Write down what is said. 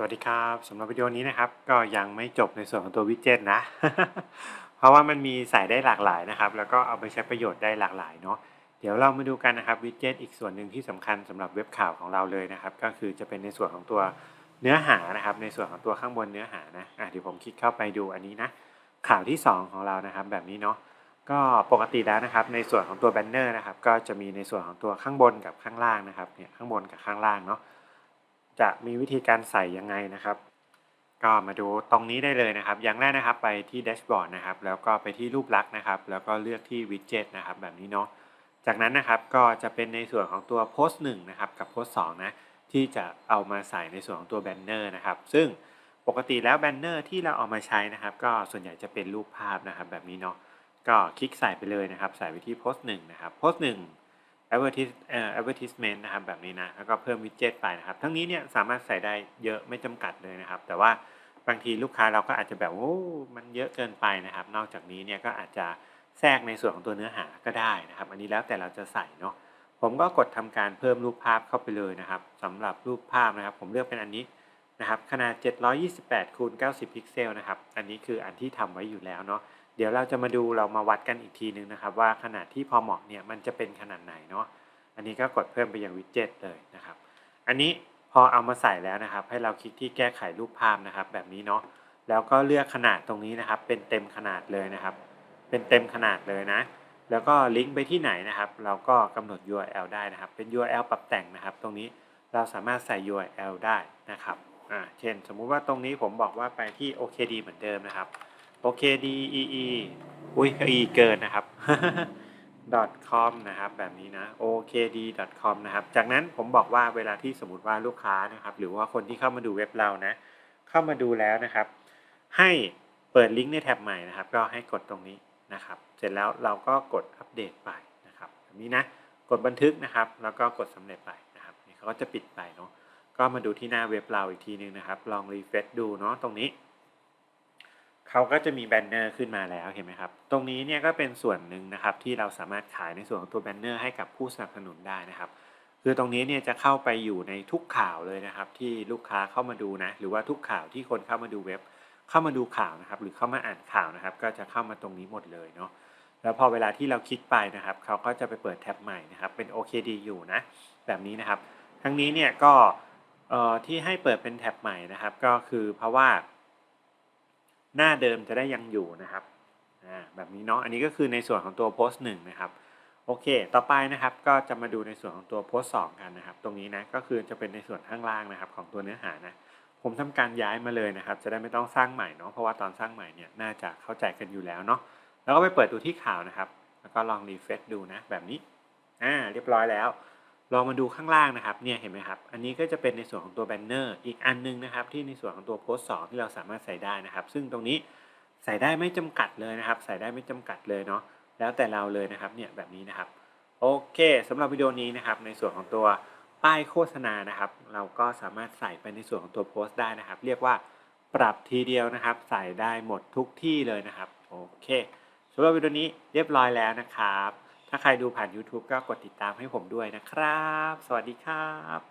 สวัสดีครับสำหรับวิดีโอนี้นะครับ ก็ยังไม่จบในส่วนของตัววิดเจ็ตนะ เพราะว่ามันมีใส่ได้หลากหลายนะครับ แล้วก็เอาไปใช้ประโยชน์ได้หลากหลายเนาะเดี๋ยวเรามาดูกันนะครับวิดเจ็ตอีกส่วนหนึ่งที่สำคัญสำหรับเว็บข่าวของเราเลยนะครับ ก็คือจะเป็นในส่วนของตัวเนื้อหานะครับ ในส่วนของตัวข้างบนเนื้อหานะะเดี๋ยวผมคลิกเข้าไปดูอันนี้นะข่าวที่ 2 ของเรานะครับ แบบนี้เนาะก็ปกติแล้วนะครับ ในส่วนของตัวแบนเนอร์นะครับ ก็จะมีในส่วนของตัวข้างบนกับข้างล่างนะครับเนี่ยข้างบนกับข้างล่างเนาะ จะมีวิธีการใส่ยังไงนะครับ ก็มาดูตรงนี้ได้เลยนะครับ อย่างแรกนะครับไปที่แดชบอร์ดนะครับ แล้วก็ไปที่รูปลักษณ์นะครับ แล้วก็เลือกที่วิดเจ็ตนะครับ แบบนี้เนาะ จากนั้นนะครับก็จะเป็นในส่วนของตัวโพสต์หนะครับ กับโพสต์สนะ ที่จะเอามาใส่ในส่วนของตัวแบนเนอร์นะครับ ซึ่งปกติแล้วแบนเนอร์ที่เราเอามาใช้นะครับ ก็ส่วนใหญ่จะเป็นรูปภาพนะครับ แบบนี้เนาะ ก็คลิกใส่ไปเลยนะครับ ใส่ไปที่โพสต์หนะครับ โพสต์หนึ่ง advertisement นะครับแบบนี้นะแล้วก็เพิ่มวิดเจ็ตไปนะครับ ทั้งนี้เนี่ยสามารถใส่ได้เยอะไม่จำกัดเลยนะครับ แต่ว่าบางทีลูกค้าเราก็อาจจะแบบโอ้ มันเยอะเกินไปนะครับ นอกจากนี้เนี่ยก็อาจจะแทรกในส่วนของตัวเนื้อหาก็ได้นะครับ อันนี้แล้วแต่เราจะใส่เนาะผมก็กดทำการเพิ่มรูปภาพเข้าไปเลยนะครับสำหรับรูปภาพนะครับ ผมเลือกเป็นอันนี้นะครับขนาด 728คูณ90 พิกเซลนะครับ อันนี้คืออันที่ทำไว้อยู่แล้วเนาะ เดี๋ยวเราจะมาดูเรามาวัดกันอีกทีนึงนะครับ ว่าขนาดที่พอเหมาะเนี่ยมันจะเป็นขนาดไหนเนาะอันนี้ก็กดเพิ่มไปยังวิดเจ็ตเลยนะครับ อันนี้พอเอามาใส่แล้วนะครับ ให้เราคลิกที่แก้ไขรูปภาพนะครับ แบบนี้เนาะแล้วก็เลือกขนาดตรงนี้นะครับ เป็นเต็มขนาดเลยนะครับ เป็นเต็มขนาดเลยนะ แล้วก็ลิงก์ไปที่ไหนนะครับ เราก็กำหนด URL ได้นะครับ เป็น URL ปรับแต่งนะครับ ตรงนี้เราสามารถใส่ URL ได้นะครับอ่าเช่น สมมุติว่าตรงนี้ผมบอกว่าไปที่ OKD เหมือนเดิมนะครับ OKD EE อุ้ย E เกินนะครับ .com นะครับแบบนี้นะ okd.com นะครับ จากนั้นผมบอกว่าเวลาที่สมมติว่าลูกค้านะครับ หรือว่าคนที่เข้ามาดูเว็บเรานะ เข้ามาดูแล้วนะครับ ให้เปิดลิงก์ในแท็บใหม่นะครับ ก็ให้กดตรงนี้นะครับ เสร็จแล้วเราก็กดอัปเดตไปนะครับแบบนี้นะ กดบันทึกนะครับ แล้วก็กดสำเร็จไปนะครับนี่เขาก็จะปิดไปเนาะก็มาดูที่หน้าเว็บเราอีกทีนึงนะครับ ลองรีเฟรชดูเนาะตรงนี้ เขาก็จะมีแบนเนอร์ขึ้นมาแล้วเห็นไหมครับ ตรงนี้เนี่ยก็เป็นส่วนหนึ่งนะครับที่เราสามารถขายในส่วนของตัวแบนเนอร์ให้กับผู้สนับสนุนได้นะครับ คือตรงนี้เนี่ยจะเข้าไปอยู่ในทุกข่าวเลยนะครับ ที่ลูกค้าเข้ามาดูนะหรือว่าทุกข่าวที่คนเข้ามาดูเว็บ เข้ามาดูข่าวนะครับ หรือเข้ามาอ่านข่าวนะครับ ก็จะเข้ามาตรงนี้หมดเลยเนาะแล้วพอเวลาที่เราคลิกไปนะครับ เขาก็จะไปเปิดแท็บใหม่นะครับ เป็น OKD อยู่นะ แบบนี้นะครับ ทั้งนี้เนี่ยก็เอ่อที่ให้เปิดเป็นแท็บใหม่นะครับ ก็คือเพราะว่า หน้าเดิมจะได้ยังอยู่นะครับแบบนี้เนาะอันนี้ก็คือในส่วนของตัวโพสต์หนึ่งนะครับโอเค ต่อไปนะครับก็จะมาดูในส่วนของตัวโพสต์สองกันนะครับ ตรงนี้นะก็คือจะเป็นในส่วนข้างล่างนะครับ ของตัวเนื้อหานะผมทำการย้ายมาเลยนะครับ จะได้ไม่ต้องสร้างใหม่เนาะเพราะว่าตอนสร้างใหม่เนี่ยน่าจะเข้าใจกันอยู่แล้วเนาะแล้วก็ไปเปิดดูที่ข่าวนะครับ แล้วก็ลองรีเฟรชดูนะแบบนี้อ่าเรียบร้อยแล้ว ลองมาดูข้างล่างนะครับเนี่ยเห็นไหมครับ อันนี้ก็จะเป็นในส่วนของตัวแบนเนอร์อีกอันนึงนะครับ ที่ในส่วนของตัวโพสต์สที่เราสามารถใส่ได้นะครับ ซึ่งตรงนี้ใส่ได้ไม่จำกัดเลยนะครับ ใส่ได้ไม่จำกัดเลยเนาะแล้วแต่เราเลยนะครับเนี่ยแบบนี้นะครับโอเคสำหรับวิดีโอนี้นะครับ ในส่วนของตัวป้ายโฆษณานะครับ เราก็สามารถใส่ไปในส่วนของตัวโพสต์ได้นะครับ เรียกว่าปรับทีเดียวนะครับ ใส่ได้หมดทุกที่เลยนะครับโอเคสำหรับวิดีโอนี้เรียบร้อยแล้วนะครับ ถ้าใครดูผ่าน YouTube ก็กดติดตามให้ผมด้วยนะครับ สวัสดีครับ